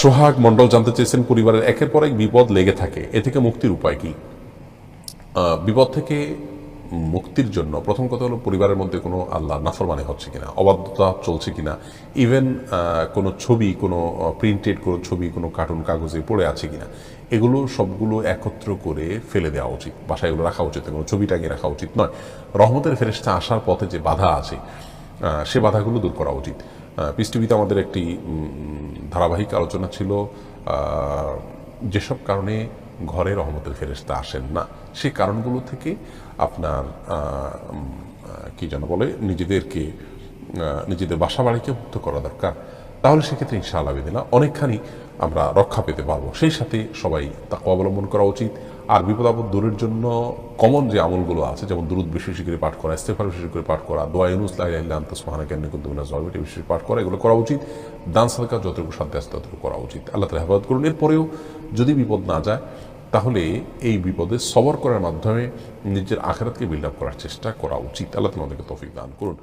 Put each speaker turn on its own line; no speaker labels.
সোহাগ মণ্ডল জানতে চেয়েছেন পরিবারের একের পর এক বিপদ লেগে থাকে। এ থেকে মুক্তির উপায় কি? বিপদ থেকে মুক্তির জন্য প্রথম কথা হলো পরিবারের মধ্যে কোনো আল্লাহ নাফরমানি হচ্ছে কিনা, অবাধ্যতা চলছে কিনা ইভেন কোনো ছবি, কোনো প্রিন্টেড কোনো ছবি, কোনো কার্টুন কাগজে পড়ে আছে কিনা, এগুলো সবগুলো একত্র করে ফেলে দেওয়া উচিত। বাসায় এগুলো রাখা উচিত কোনো ছবি টাঙিয়ে রাখা উচিত নয়। রহমতের ফেরেস্তা আসার পথে যে বাধা আছে সে বাধাগুলো দূর করা উচিত। টিভিতে আমাদের একটি ধারাবাহিক আলোচনা ছিল যেসব কারণে ঘরে রহমতের ফেরেস্তা আসেন না, সে কারণগুলো থেকে আপনার কি যেন বলে, নিজেদেরকে নিজেদের বাসা বাড়িকে মুক্ত করা দরকার। তাহলে সেক্ষেত্রে ইনশাআল্লাহ বিদিনা অনেকখানি আমরা রক্ষা পেতে পারব। সেই সাথে সবাই তাকে অবলম্বন করা উচিত। আর বিপদ আপদ দূরের জন্য কমন যে আমলগুলো আছে, যেমন দুরুদ বিশেষ করে পাঠ করা ইস্তেফার বিশেষ করে পাঠ করা, দোয়া ইউনুস বিশেষ পাঠ করা, এগুলো করা উচিত। দান, সাদকা যতটুকু সাধ্য আছে ততটুকু করা উচিত। আল্লাহ তালা হেফাজত করুন। এরপরেও যদি বিপদ না যায়, তাহলে এই বিপদে সবর করার মাধ্যমে নিজের আখেরাতকে বিল্ড আপ করার চেষ্টা করা উচিত। আল্লাহ তোমাদেরকে তৌফিক দান করুন।